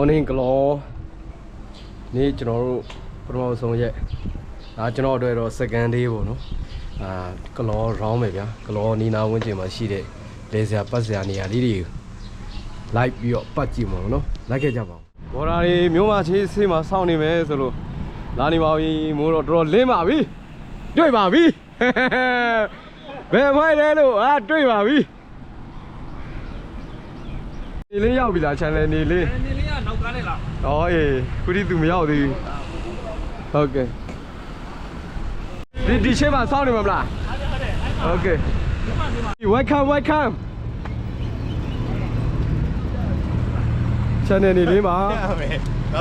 morning ကလောနေ့ကျွန်တော်တို့ပထမဆုံးရက်ဒါကျွန်တော်အတွက်တော့ second day ပေါ့နော်အာကလော round ပဲဗျာကလောနီနာဝင်းကျင်မှာရှိတဲ့လေဆရာပတ်ဆရာနေရာလေးတွေလိုက်ပြီးတော့ပတ်ကြည့်မှာပေါ့နော်လိုက်ခဲ့ကြပါဦးဘော်ဒါတွေမျိုးမချေးဆေးမှာစောင့်နေမယ်ဆိုလို့လာနေပါပြီမိုးတော့တော်တော်လင်းပါပြီတွေ့ပါပြီဘယ်မိုက်လဲလို့အာတွေ့ပါပြီနေလေးရောက်ပြီလား channel နေလေး နေလေးကနောက်ကားနဲ့လား။အော်အေးခုထိသူမရောက်သေးဘူး။ဟုတ်ကဲ့။ဒီဒီရှေ့မှာစောင့်နေမှာမလား။ Okay. Welcome welcome. channel နေလေးမှာ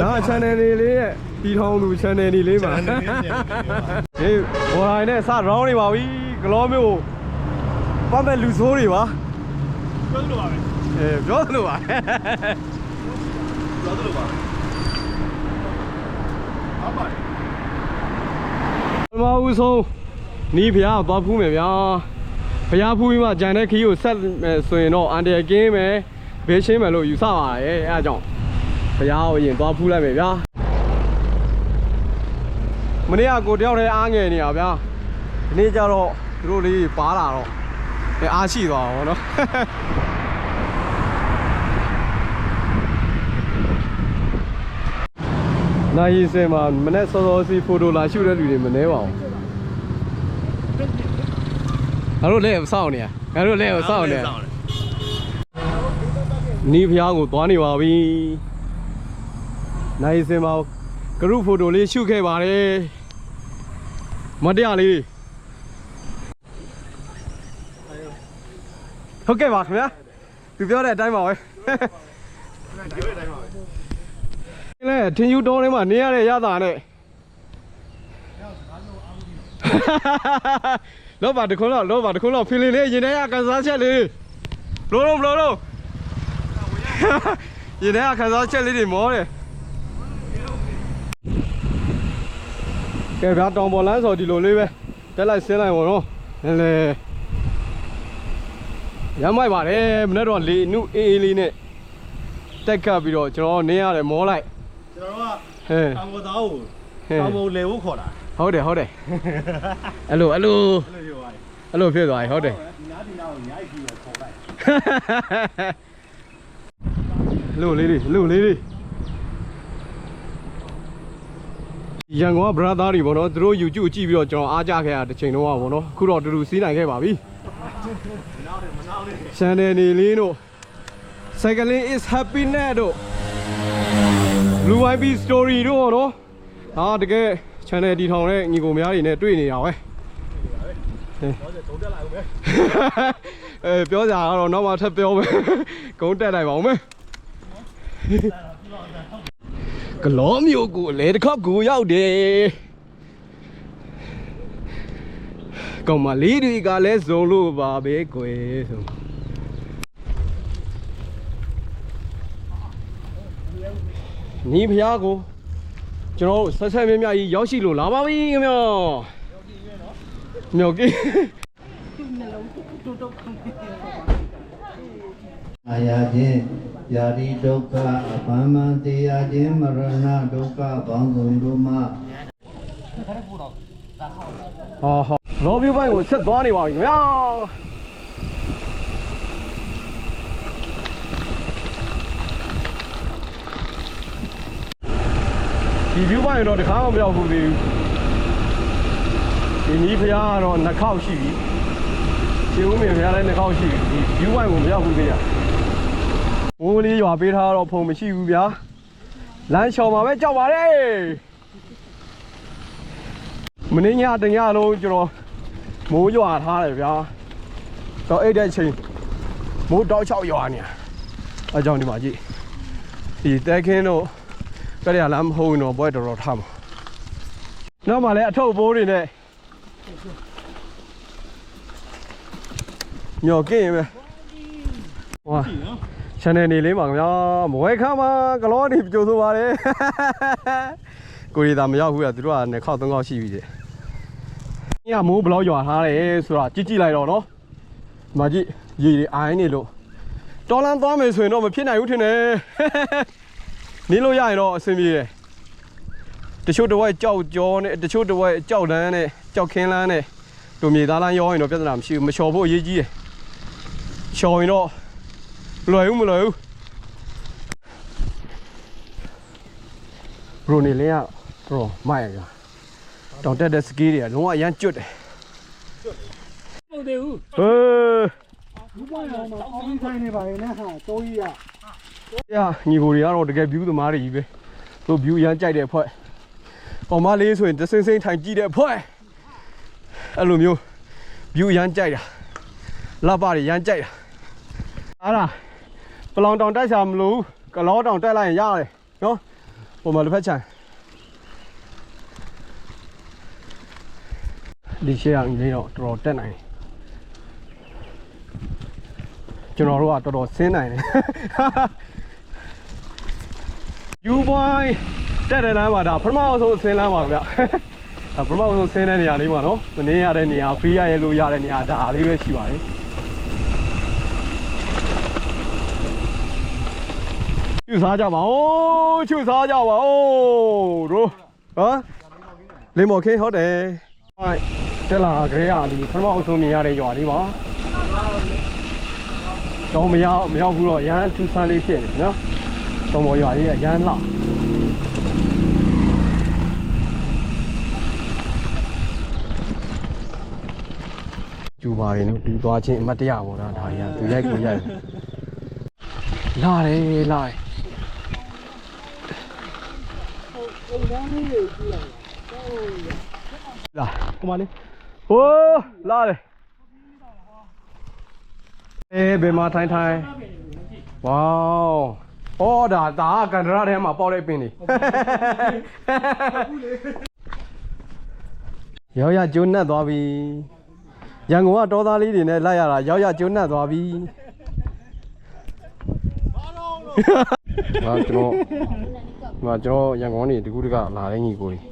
ဒါ channel နေလေးရဲ့တီထောင်သူ channel နေလေးမှာ channel နေလေး channel လေးမှာဟေးဘော်တိုင်းနဲ့စ round နေပါပြီဂလောမျိုးပတ်မဲ့လူဆိုးတွေပါပြောလို့ပါပဲအဲပြောသလိုပါ ပြောသလိုပါဟုတ်ပါပထမဦးဆုံးနီးဖျားကိုသွားဖူးမယ်ဗျာဖျားဖူးပြီးမှဂျန်တဲ့ခီးကိုဆက်မယ်ဆိုရင်တော့အန်တရကင်းမယ်ဘေးရှင်းမယ်လို့ယူဆပါတယ်အဲအကြောင်းဖျားကိုအရင်သွားဖူးလိုက်မယ်ဗျာမနေ့ကကိုတယောက်တည်းအားငယ်နေတာဗျာဒီနေ့ကျတော့သူတို့လေးပါလာတော့အဲအားရှိသွားတာဗောနော် နိုင်ရီစင်မှာမနေ့စောစောစီဖိုတိုလာရှုတဲ့လူတွေမနှဲပါဘူးငါတို့လက်ကိုစောင့်နေရငါတို့လက်ကိုစောင့်နေရနီးဖျားကိုသွားနေပါပြီနိုင်ရီစင်မှာဂရုဖိုတိုလေးရှုခဲ့ပါတယ်မတရားလေးဟုတ်ကဲ့ပါခင်ဗျာသူပြောတဲ့အတိုင်းပါပဲဒီလိုတိုင်းပါပဲ လဲထင်ယူတောင်းထဲမှာနေရတဲ့ရတာနဲ့လောပါတခုလောက်လောပါတခုလောက်ဖီလီလေးရင်ထဲကကန်စားချက်လေးဘလို့လုံးဘလို့လုံးရင်ထဲကကန်စားချက်လေးတွေမောတယ်ကဲဗျာတောင်ပေါ်လမ်းဆိုဒီလိုလေးပဲတက်လိုက်ဆင်းလိုက်ပါတော့နည်းလေရမ်းမိုက်ပါတယ်မနေ့တော့လေနုအေးအေးလေးနဲ့တက်ကပ်ပြီးတော့ကျွန်တော်နင်းရတယ်မောလိုက် ကျွန်တော်ဟဲ့ကတောင်ပေါ်သားကိုဟဲ့တောင်ပေါ်လေဖို့ခေါ်တာဟုတ်တယ်ဟုတ်တယ်အဲ့လိုအဲ့လိုအဲ့လိုပြောပါလေအဲ့လိုဖြစ်သွားပြီဟုတ်တယ်ဒီနားဒီနားကိုညာကြီးကိုခေါ်လိုက်လူလေးလေးလူလေးလေးရန်ကုန်က brother တွေပေါ့နော်သူတို့ YouTube ကြည့်ပြီးတော့ကျွန်တော်အားကြခဲ့ရတဲ့ချိန်တော့ပေါ့နော်အခုတော့တူတူစီးနိုင်ခဲ့ပါပြီနောက်တယ်မနောက်နဲ့ channel နေလေးတို့ cycling is happiness တို့ blue ip story တို့ပေါ့နော်ဟာတကယ် channel တီထောင်တဲ့ညီကိုများတွေနဲ့တွေ့နေတာပဲတော့ကျုံတက်လာဦးမယ်အဲပြောကြတာကတော့နောက်မှထပ်ပြောမယ်ဂုံးတက်လိုက်ပါဦးမယ်ဂလောမျိုးကိုလေတစ်ခေါက်ကိုရောက်တယ်ကောင်မလေးတွေကလည်းဇုံလို့ပါပဲကွယ်ဆို ညီဖျားကိုကျွန်တော်တို့ဆက်ဆက်မြမြကြီးရောက်ရှိလို့လာပါပြီခင်ဗျာမြောက်ကြီးအာယာခြင်းယာတိဒုက္ခအပမ္မန်တရားခြင်းမရဏဒုက္ခဘောင်းကုန်တို့မှဟာဟာလောဘီဘိုင်းကိုဆက်သွားနေပါပြီခင်ဗျာ ဒီ view ဘိုင်းတော့တခါမှမရောက်ဘူးသေးဘူးဒီနီးဖျားကတော့နှစ်ခေါက်ရှိပြီခြေဦးမင်းဖျားလည်းနှစ်ခေါက်ရှိပြီဒီ view ဘိုင်းကိုမရောက်ဘူးသေးရမိုးလေးရွာပေးထားတော့ဖုံမရှိဘူးဗျာလမ်းလျှော်မှာပဲကြောက်ပါလေမင်းညတညလုံးကျွန်တော်မိုးရွာထားတယ်ဗျာတော့အဲ့တဲ့ချိန်မိုးတောက်ချောက်ရွာနေအကြောင်းဒီမှာကြည့်ဒီတဲခင်းတို့ ကရရလမ်းမဟုတ်ဘူးတော့ဘွဲတော်တော်ထားမှာနောက်မှလည်းအထုပ်ဘိုးတွေနဲ့ညော်ကင်းရင်ပဲဟွာ channel နေလေးပါခင်ဗျာမဝဲခါမှာကလောနေကြိုးဆိုပါတယ်ကိုရီသာမရောက်ဘူးရသူတို့ကနှစ်ခေါက်သုံးခေါက်ရှိပြီတဲ့ညမိုးဘလောက်ရွာထားတယ်ဆိုတာကြည့်ကြည့်လိုက်တော့နော်ဒီမှာကြည့်ရေတွေအိုင်းနေလို့တော်လန်သွားမယ်ဆိုရင်တော့မဖြစ်နိုင်ဘူးထင်တယ် နင်းလို့ရရင်တော့အဆင်ပြေတယ်တချို့တစ်ဝက်ကြောက်ကြောနဲ့တချို့တစ်ဝက်ကြောက်လန်းနဲ့ကြောက်ခင်းလန်းနဲ့တို့မြေသားလန်းရောရင်တော့ပြဿနာမရှိဘူးမလျှော်ဖို့အရေးကြီးတယ်လျှော်ရင်တော့မလွယ်ဘူးမလွယ်ဘူးဘရိုနေလင်းကတော့မိုက်ရကြတောင်တက်တဲ့စကီးတွေကလုံးဝအရန်ကျွတ်တယ်ဟုတ်သေးဘူးဟေးဘူးပွားရောမှာအောင်းဆိုင်နေပါရဲ့နဲ့ဟာတိုးကြီးရ။ ရာညီကိုတွေကတော့တကယ် view သမားတွေကြီးပဲ။သူ view ရမ်းကြိုက်တဲ့အဖွဲ့။ကောင်မလေးဆိုရင်တစင်းစင်းထိုင်ကြည့်တဲ့အဖွဲ့။အဲ့လိုမျိုး view ရမ်းကြိုက်တာ။လက်ပါတွေရမ်းကြိုက်တာ။အားလားပလောင်တောင်တိုက်စားမလို့ကလောတောင်တက်လိုက်ရင်ရတယ်နော်။ပုံမှန်တစ်ဖက်ချန်ဒီရှေ့အောင်လေးတော့တော်တော်တက်နိုင်တယ်ကျွန်တော်တို့ကတော်တော်ဆင်းနိုင်တယ် ယူဘွိုင်းတက်တဲ့လမ်းမှာဒါပထမအဆုံးဆင်းလမ်းပါဗျဒါပထမအဆုံးဆင်းတဲ့နေရာလေးပါနော်မနေရတဲ့နေရာဖီးရရလို့ရတဲ့နေရာဒါလေးပဲရှိပါတယ်ချူစားကြပါဦးချူစားကြပါဦးတို့ဟမ်လင်းမော်ခင်းဟုတ်တယ်ဟိုက်တက်လာကြရဒီပထမအဆုံးမြင်ရတဲ့ရွာလေးပါတော့မရောက်မရောက်ဘူးတော့ရမ်းထူဆန်းလေးဖြစ်နေနော် တော်မော်ရွာလေးကရမ်းလှကျူပါရင်တော့ပြီးသွားချင်းအမတ်တရပေါ့နော်ဒါတွေကသူရိုက်ကိုရိုက်လာတယ်လာတယ်လာကမလေးဟိုးလာတယ်အေးဘယ်မှာထိုင်ထိုင်ဝေါ။ အော်ဒါဒါကကန်ဒရာထဲမှာပေါက်တဲ့ပင်နေ။ရောက်ရကျိုးနှက်သွားပြီ။ရန်ကုန်ကတောသားလေးတွေနဲ့လိုက်ရတာရောက်ရကျိုးနှက်သွားပြီ။ဘာတော့မကျွန်တော်ရန်ကုန်နေတကူတကလာတဲ့ညီကိုကြီး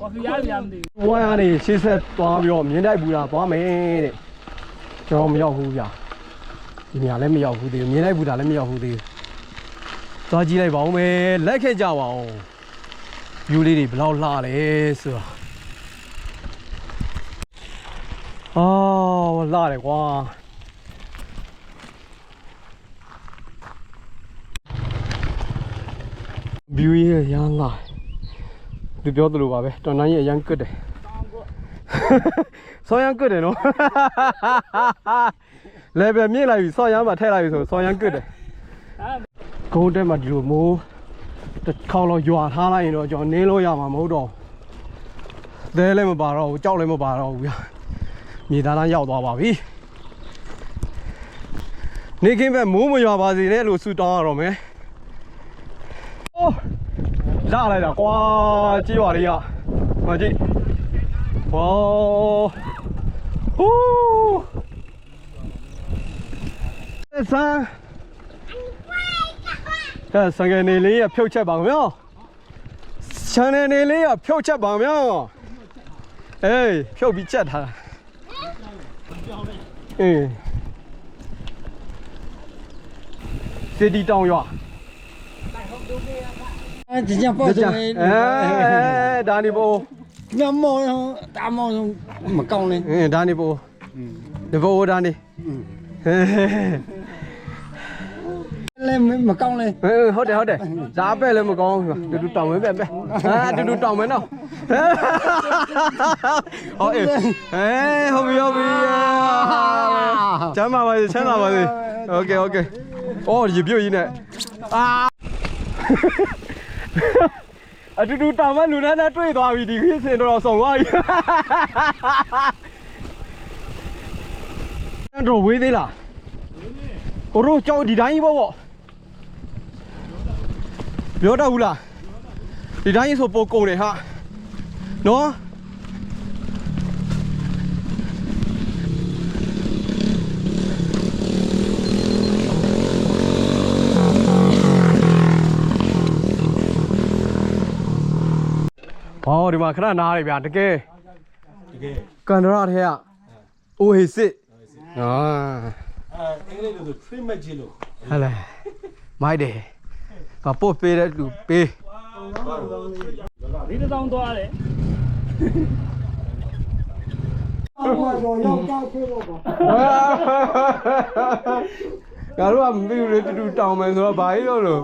ဘာလို့ရရမသိ။ဘွားရနေရှေ့ဆက်သွားပြီးတော့မြင်းတိုက်ဘူးတာသွားမယ်တဲ့။ကျွန်တော်မရောက်ဘူးဗျာ။ ဒီနေရာလည်းမရောက်ဘူးသေးဘူးမြင်လိုက်ဘူးဒါလည်းမရောက်ဘူးသေးဘူးသွားကြည့်လိုက်ပါဦးမယ်လက်ခဲ့ကြပါဦးယူလေးတွေဘယ်လောက်လှလဲဆိုတာအော်လှတယ်ကွာဘီယူရဲ့ရမ်းလာသူပြောသလိုပါပဲတော်နိုင်ရဲ့ရမ်းကတ်တယ်ဆောင်းရမ်းကတ်တယ်နော် level မြင့်လိုက်ပြီဆောင်းရမ်းမှာထည့်လိုက်ပြီဆိုဆောင်းရမ်းကတ်တယ်ဂုံးတက်မှာဒီလိုမိုးတစ်ခေါက်လောက်ရွာထားလိုက်ရင်တော့ကျွန်တော်နင်းလို့ရမှာမဟုတ်တော့ဘူးသဲလည်းမပါတော့ဘူးကြောက်လည်းမပါတော့ဘူးဗျာမြေသားလားရောက်သွားပါပြီနေကင်းဘက်မိုးမရွာပါစေနဲ့လို့ဆူတောင်းရတော့မယ်အိုးလာလိုက်တာကွာကြည့်ပါလေရမကြည့်ဝေါဟူး ဆန်းကဲဆန်ကနေလေးရဖြုတ်ချက်ပါဗျာဆန်ကနေလေးရဖြုတ်ချက်ပါဗျာအေးဖြုတ်ပြီးချက်ထားအေးစေတီတောင်ရွာကြကြပေါ့ဆိုရင်အဲဒါနေပိုးညမောတာမောမကောင်းလဲအဲဒါနေပိုးဒီပိုးဒါနေอืม လဲမကောင်းလဲဟဲ့ဟုတ်တယ်ဟုတ်တယ်ဇာပဲ့လည်းမကောင်းဘူးတူတူတောင်ဝဲပဲပဲဟာတူတူတောင်မဲတော့ဟောအေးဟဲ့ဟုတ်ပြီဟုတ်ပြီချမ်းပါပါစေချမ်းပါပါစေโอเคโอเคအော်ရပြုတ်ကြီးနဲ့အာအတူတူတောင်မဲလူနဲ့တွေ့သွားပြီဒီခေတ်စင်တော့ဆောင်သွားပြီ အဲ့တော့ဝေးသေးလားကိုတို့ကြောက်ဒီတိုင်းကြီးပေါ့ပေါ့ပြောတတ်ဘူးလားဒီတိုင်းကြီးဆိုပိုကုန်တယ်ဟာနော်ဟောဒီမှာခဏနားရဗျာတကယ်တကယ်ကန်ဒရာထဲကအိုဟေစစ် ဟာအဲအင်္ဂလိပ်လိုဆို trim မကြီးလို့ဟဲ့လေမိုက်တယ်ကပို့ပေးတဲ့လူပေးဒီတစ်ဆောင်သွားတယ်အော်ရောရောက်ကြောက်သေးတော့ပါငါတို့ကမသိဘူးလေတူတူတောင်းမယ်ဆိုတော့ဘာကြီးလို့လို့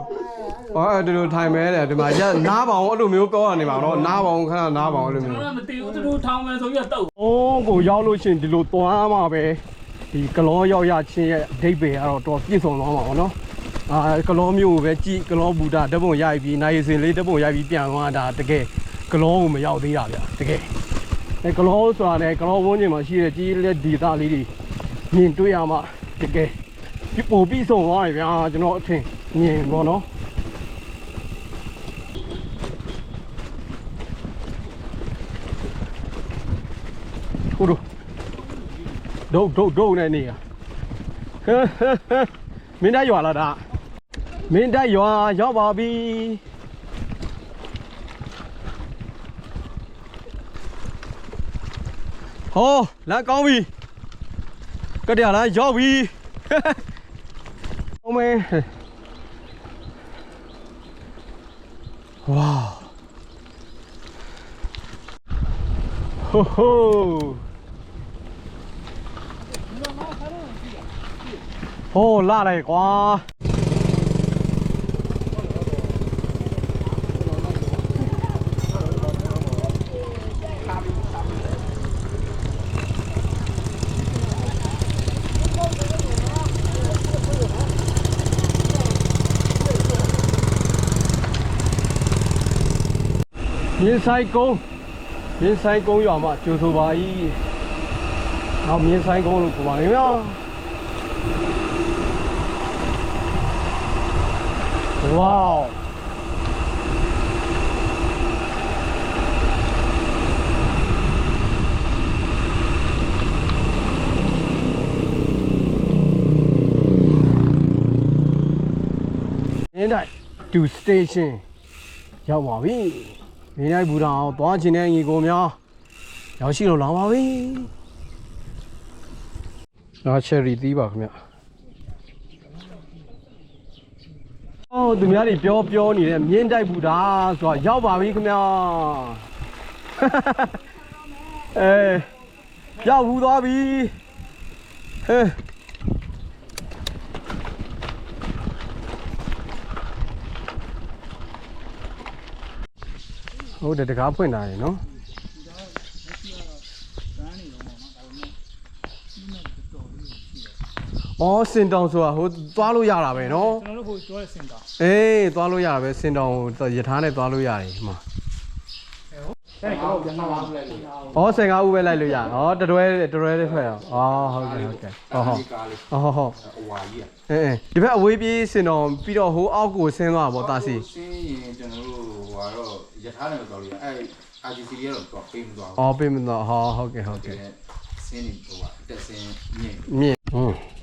ဟောတူတူထိုင်မဲတယ်ဒီမှာရနားပေါအောင်အဲ့လိုမျိုးပြောရနေမှာတော့နားပေါအောင်ခဏနားပေါအောင်အဲ့လိုမျိုးကျွန်တော်မသိဘူးသူတို့ထောင်းမယ်ဆိုပြီးတော့တုတ်။အိုးကိုရောက်လို့ရှရင်ဒီလိုသွားမှာပဲ ဒီကလောရောက်ရချင်းရဲ့အဓိပ္ပာယ်ကတော့တော်ပြည့်စုံသွားမှာပေါ့နော်။အာကလောမျိုးကိုပဲကြည့်ကလောဘူတာဓပုံရိုက်ပြီးနိုင်စင်လေးဓပုံရိုက်ပြီးပြန်သွားတာတကယ်ကလောကိုမရောက်သေးတာဗျတကယ်။အဲကလောဆိုတာလည်းကလောဝန်းကျင်မှာရှိတဲ့ကြီးလက်ဒီသားလေးတွေမြင်တွေ့ရမှာတကယ်ဒီပိုပြီးဆုံးသွားပြီဗျာကျွန်တော်အထင်မြင်ပေါ့နော်။ကိုတို့ ဒုတ်ဒုတ်ဒုတ်နဲ့နေရဟမ်ဟမ်ဟမ်မင်းတိုက်ရွာလာတာမင်းတိုက်ရွာရောက်ပါပြီဟောလာကောင်းပြီကတည်းကလာရောက်ပြီဟောမဲဝါးဟိုဟို ဟိုလာလိုက်ကွာမြင်းဆိုင်ကုန်းမြင်းဆိုင်ကုန်းရွာမှာကျိုးဆိုပါ၏နောက်မြင်းဆိုင်ကုန်းလို့ပြောပါလိမ့်မယ် ဝေါမြင်းတိုင်း2 station ရောက်ပါပြီမင်းတိုင်းဘူတာအောင်သွားခြင်းတဲ့ညီကိုများရောက်ရှိလို့လောင်းပါပြီငါချယ်ရီသီးပါခင်ဗျ အော်သူများတွေပြောပြောနေတဲ့မြင်းတိုက်ဘူတာဆိုတာရောက်ပါပြီခင်ဗျအဲရောက်ဘူးသွားပြီဟဲ့ဟုတ်တယ်တကားဖွင့်တာရယ်နော် အော်စင်တောင်ဆိုတာဟိုသွားလို့ရတာပဲနော်ကျွန်တော်တို့ဟိုပြောရစင်တာအေးသွားလို့ရတာပဲစင်တောင်ကိုယထာနဲ့သွားလို့ရတယ်ဒီမှာအဲ့ဒါကတော့ပြန်လာပါလဲဩ15ဦးပဲလိုက်လို့ရဩတတွဲတတွဲလေးဖွဲ့အောင်ဩဟုတ်ကဲ့ဟုတ်ကဲ့ဟောဟောဟောဟောအဝါကြီးอ่ะအေးအေးဒီဘက်အဝေးပြေးစင်တောင်ပြီးတော့ဟိုအောက်ကိုဆင်းသွားတာပေါ့တာစီဆင်းရင်ကျွန်တော်တို့ဟိုကတော့ယထာနဲ့တော့လို့ရအဲ RGC ရတော့တော့ပေးမသွားဩပြေးမတော့ဟောဟုတ်ကဲ့ဟုတ်ဘူးကဲ့ဆင်းနေဟိုကတက်ဆင်းမြင့်မြင့်ဟွန်း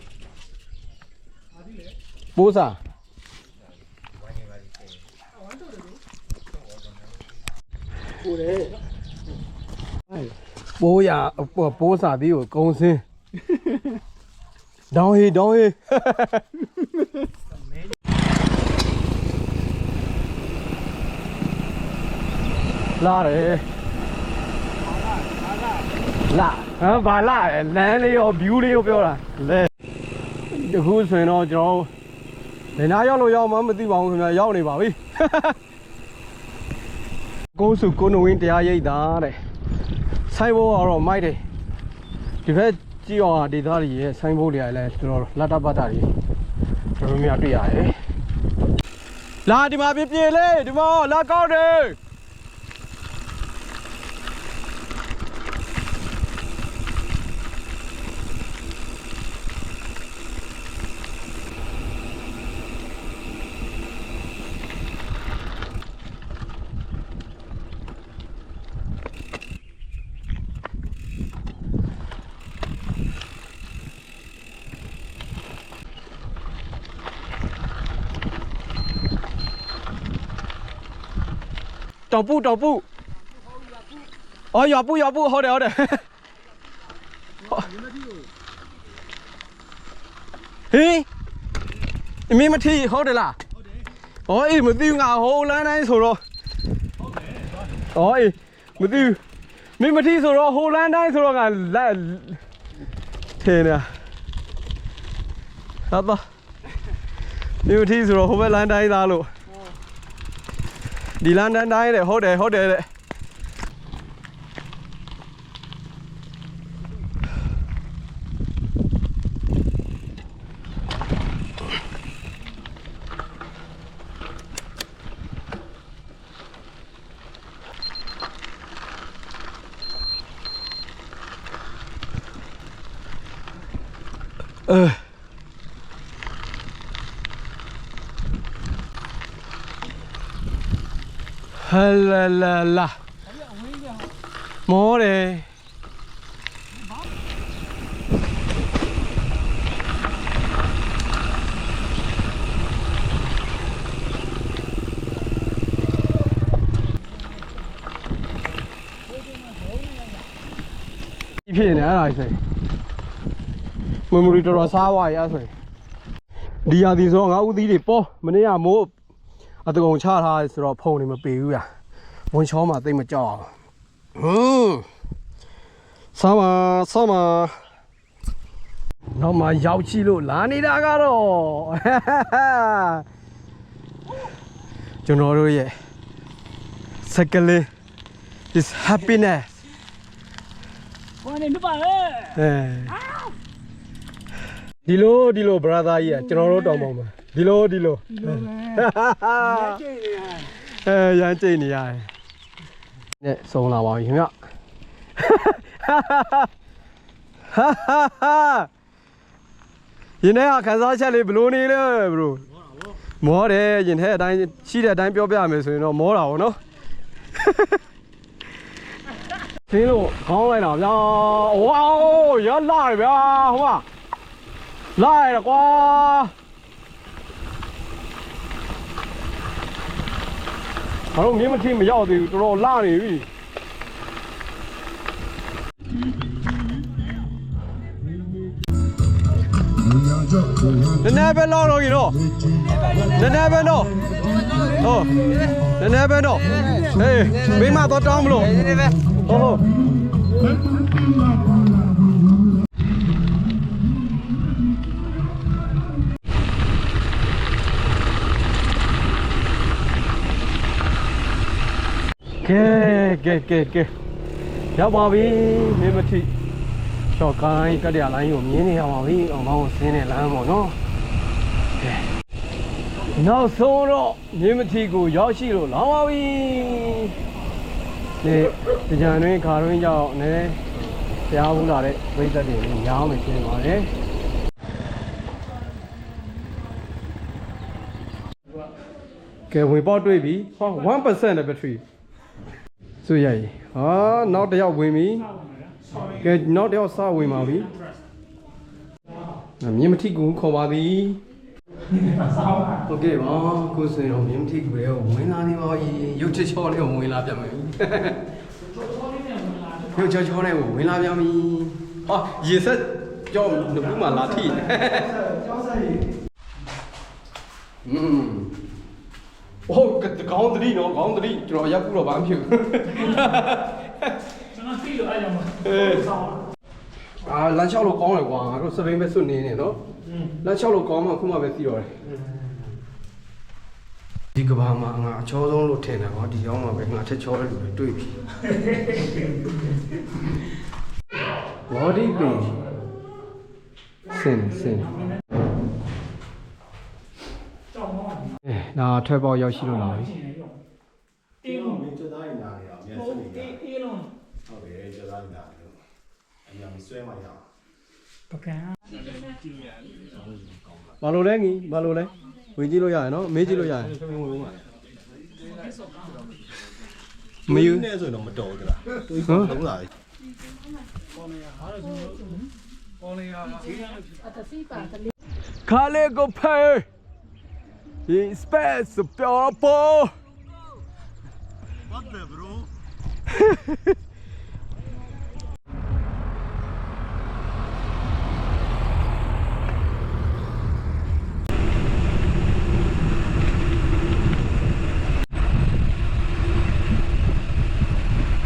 ပိုးစားပိုးရပိုးစားပြီးကိုကုံစင်းဒေါင်းဟေးဒေါင်းဟေးလာတယ်လာဟမ်ဘာလာလဲလမ်းလေးရော view လေးရောပြောတာလဲတခုဆိုရင်တော့ကျွန်တော် ဘယ်နာရောက်လို့ရောက်မှမသိပါဘူးခင်ဗျာရောက်နေပါပြီကိုစုကိုနဝင်းတရားရိပ်တာတဲ့ဆိုင်ဘိုးကတော့မိုက်တယ်ဒီဘက်ကြည့်အောင်ဒေသတွေရဲ့ဆိုင်ဘိုးတွေကလည်းကျွန်တော်လက်တပတ်တာတွေတော်တော်များတွေ့ရတယ်လာဒီမှာပြပြလေးဒီမှာလာကောက်တယ် တောင်ပုတောင်ပုအော်ရွာပုရွာပုဟုတ်တယ်ဟုတ်တယ်ဟေးအမင်းမထီဟုတ်တယ်လားဩအေးမသိဘူးငါဟိုလမ်းတိုင်းဆိုတော့ဩအေးမသိဘူးမင်းမထီဆိုတော့ဟိုလမ်းတိုင်းဆိုတော့ငါလက်ထင်းနေတာဟာတော့မင်းမထီဆိုတော့ဟိုဘက်လမ်းတိုင်းသားလို့ ဒီလမ်းတိုင်းတိုင်းတဲ့ဟုတ်တယ်ဟုတ်တယ်တဲ့ ဟာလာလာလာမောတယ်ဒီဖြစ်နေအဲ့ဒါဆိုရင် memory တော်တော်စားသွားရဆိုရင်ဒီရာသီဆိုတော့ငါဥသီးတွေပေါ်မနေ့ကမိုး အတကုံချထားဆိုတော့ဖုံနေမပေဘူးဗျာဝန်ချောမှာတိတ်မကြောက်အောင်ဟွန်းဆာမဆာမနောက်မှရောက်ချီလို့လာနေတာကတော့ကျွန်တော်တို့ရဲ့စကလေး this happiness ဘာနေနပါလဲအဲဒီလိုဒီလို brother ကြီးอ่ะကျွန်တော်တို့တောင်ပေါ်မှာဒီလိုဒီလိုဒီလိုပဲ အဲရမ်းကြိတ်နေရတယ်နဲ့ဆုံးလာပါပြီခင်ဗျရင်ထဲကခန်းစားချက်လေးဘလို့နေလဲဘလို့မောတယ်ရင်ထဲအတိုင်းရှိတဲ့အတိုင်းပြောပြမယ်ဆိုရင်တော့မောတာဗောနော်သင်းလို့ခေါင်းလိုက်တာဗျာဝေါရလာတယ်ဗျာဟိုကလာရကွာ ဘာလို့မြင်းမထီမရောက်သေးဘူးတော်တော်လာနေပြီနည်းနည်းပဲလောက်တော့ကြီးတော့နည်းနည်းပဲတော့ဟုတ်နည်းနည်းပဲတော့ဟေးမိမတော့တောင်းမလို့ဟုတ်ဟုတ် ကဲကဲကဲကဲရောက်ပါပြီမင်းမထီချော့ကိုင်းကတရလိုင်းကိုမြင်းနေရပါပြီအောင်ကောင်းကိုဆင်းနေလမ်းပေါ့နော်ကဲနောက်ဆုံးတော့မြင်းမထီကိုရောက်ရှိလို့လောင်းပါပြီဒီကြံတွင်ခါတွင်ကြောင့်လည်းတရားဘူးလာတဲ့ဝိသက်တွေများမယ်ရှင်းပါတယ်ကဲဝင်ပေါက်တွေ့ပြီဟော1%တဲ့ဘက်ထရီ ဆွေရည်ဟာနောက်တစ်ယောက်ဝင်ပြီကဲနောက်တစ်ယောက်စဝင်ပါပြီမြင်မထိကူခေါ်ပါသည်ဟုတ်ကဲ့ပါကိုစင်တော်မြင်မထိကူလည်းဝင်လာနေပါပြီရုပ်ချောချောလေးဝင်လာပြန်ပြီရုပ်ချောချောလေးဝင်လာပြန်ပြီဟာရေဆက်ကြောက်နှုတ်မှလာထိကျောင်းဆက်ရေอืม ဟုတ်ကောင်းသတိနော်ကောင်းသတိကျွန်တော်ရပ်ဘူးတော့ဘာမှမဖြစ်ဘူးကျွန်တော်သိလို့အားကြောင့်ပါအာလမ်းလျှောက်လို့ကောင်းတယ်ကွာငါတို့စပိန်ပဲစွနေနေနော်လမ်းလျှောက်လို့ကောင်းမှခုမှပဲပြီးတော့တယ်ဒီကဘာမှာငါအချောဆုံးလို့ထင်တယ်ကွာဒီရောက်မှာပဲငါထက်ချောတဲ့လူတွေတွေ့ပြီဘော်ဒီပင်စင်စင် နာထွက်ပေါက်ရောက်ရှိလို့လာပြီအေးလုံးကျသားရင်လာရအောင်မြန်စနေရအေးအေးလုံးဟုတ်တယ်ကျသားရင်လာလို့အများကြီးဆွဲမှရအောင်ပကံဘာလို့လဲငီဘာလို့လဲဝင်ကြည့်လို့ရရနော်မေးကြည့်လို့ရရမယူနဲ့ဆိုတော့မတော်ဘူးလားတွေးဆုံးလာပြီခါလေးကိုဖဲ Spesso people! What the bro?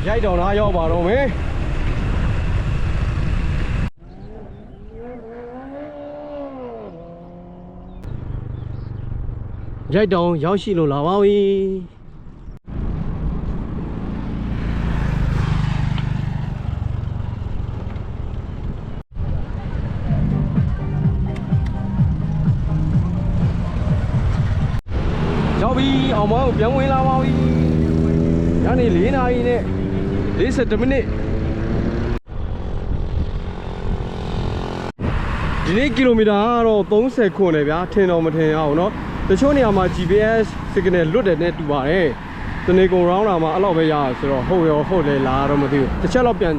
ရိုက်တော်သားရောက်ပါတော့မယ် ရိုက်တောင်ရောက်ရှိလို့လာပါပြီရောက်ပြီအောင်မောင်ပြန်ဝင်လာပါပြီညနေ4နာရီနဲ့40မိနစ်ဒီနေ့ကီလိုမီတာကတော့30ခွန်တယ်ဗျာထင်တော့မထင်အောင်เนาะ တချို့နေရာမှာ GPS signal လွတ်တယ်နဲ့တူပါတယ်တနေကုန် round တာမှာအဲ့လောက်ပဲရတာဆိုတော့ဟုတ်ရောဟုတ်လဲလားတော့မသိဘူးတစ်ချက်တော့ပြန်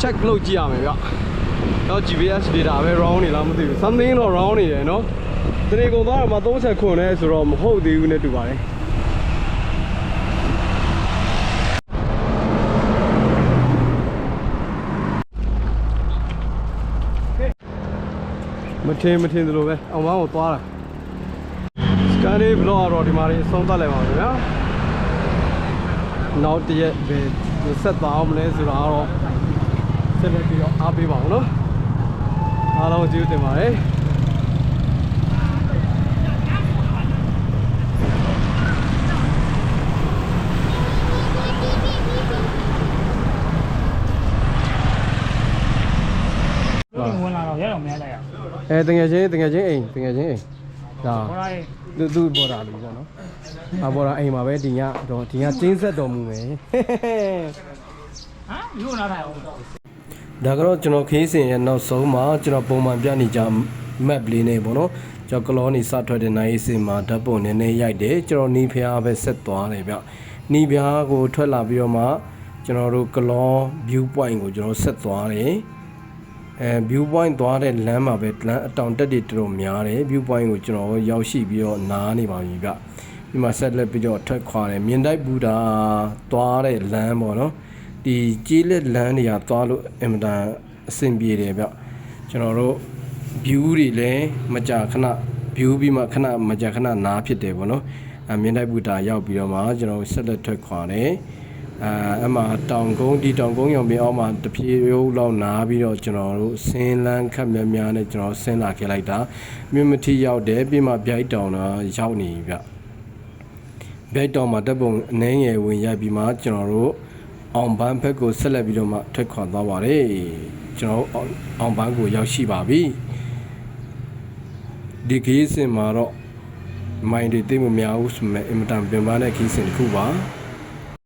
check လုပ်ကြည့်ရမယ်ဗျတော့ GPS data ပဲ round နေလားမသိဘူး something တော့ round နေတယ်နော်တနေကုန်သွားတာမှာ3ချက်ခွန်လဲဆိုတော့မဟုတ်သေးဘူးနဲ့တူပါတယ်မထင်မထင်သလိုပဲအောင်မောင်းကိုသွားတာ ကန်လေးဘလော့ကတော့ဒီမှာလေးအဆုံးသတ်လိုက်ပါမယ်ဗျာနောက်တစ်ရက်ပဲဆက်သွားအောင်မလဲဆိုတော့ဆက်လက်ပြီးတော့အားပေးပါဦးနော်အားလုံးကျေးဇူးတင်ပါတယ်ဘယ်ဝင်လာတော့ရအောင်မရလိုက်ရအဲတငယ်ချင်းတငယ်ချင်းအိမ်တငယ်ချင်းအိမ် ဒါဟောလိုက်သူသူပေါ်တာလူပေါ့နော်အပေါ်တာအိမ်မှာပဲဒီညတော့ဒီညကျင်းဆက်တော်မူမယ်ဟမ်ယူနာထားအောင်ဒါကတော့ကျွန်တော်ခင်းစင်ရဲ့နောက်ဆုံးမှာကျွန်တော်ပုံမှန်ပြနေကြ map လေးနဲ့ပေါ့နော်ကျွန်တော်ကလောနီစထွက်တဲ့နိုင်စင်မှာဓာတ်ပုံနည်းနည်းရိုက်တယ်ကျွန်တော်နီးဖျားပဲဆက်သွားတယ်ဗျနီးဖျားကိုထွက်လာပြီးတော့မှကျွန်တော်တို့ကလော view point ကိုကျွန်တော်ဆက်သွားတယ် အဲ view point သွားတဲ့လမ်းမှာပဲလမ်းအတောင်တက်တွေတော်တော်များတယ် view point ကိုကျွန်တော်ရောက်ရှိပြီးတော့နားနေပါပြီဗျဒီမှာဆက်လက်ပြီးတော့ထွက်ခွာတယ်မြင်တိုက်ဘူတာသွားတဲ့လမ်းပေါ့နော်ဒီကြီးလက်လမ်းတွေကသွားလို့အင်မတန်အဆင်ပြေတယ်ဗျကျွန်တော်တို့ view တွေလည်းမကြာခဏ view ပြီးမှခဏမကြာခဏနားဖြစ်တယ်ပေါ့နော်အမြင်တိုက်ဘူတာရောက်ပြီးတော့မှကျွန်တော်ဆက်လက်ထွက်ခွာတယ် အာအမှတောင်ကုန်းဒီတောင်ကုန်းရောင်ပြင်အောက်မှာတပြေရုပ်လောက်နားပြီးတော့ကျွန်တော်တို့ဆင်းလန်းခက်များများနဲ့ကျွန်တော်ဆင်းလာခဲ့လိုက်တာမြင့်မထီရောက်တယ်ပြီးမှဗျိုက်တောင်တော့ရောက်နေပြီဗျဗျိုက်တောင်မှာတပ်ပုံအနှဲငယ်ဝင်ရိုက်ပြီးမှကျွန်တော်တို့အောင်ပန်းဘက်ကိုဆက်လက်ပြီးတော့မှထွက်ခွာသွားပါတယ်ကျွန်တော်တို့အောင်ပန်းကိုရောက်ရှိပါပြီဒီခီးစင်မှာတော့မိုင်းတွေတိတ်မများဘူးဆိုမဲ့အင်မတန်ပင်ပန်းတဲ့ခီးစင်တစ်ခုပါ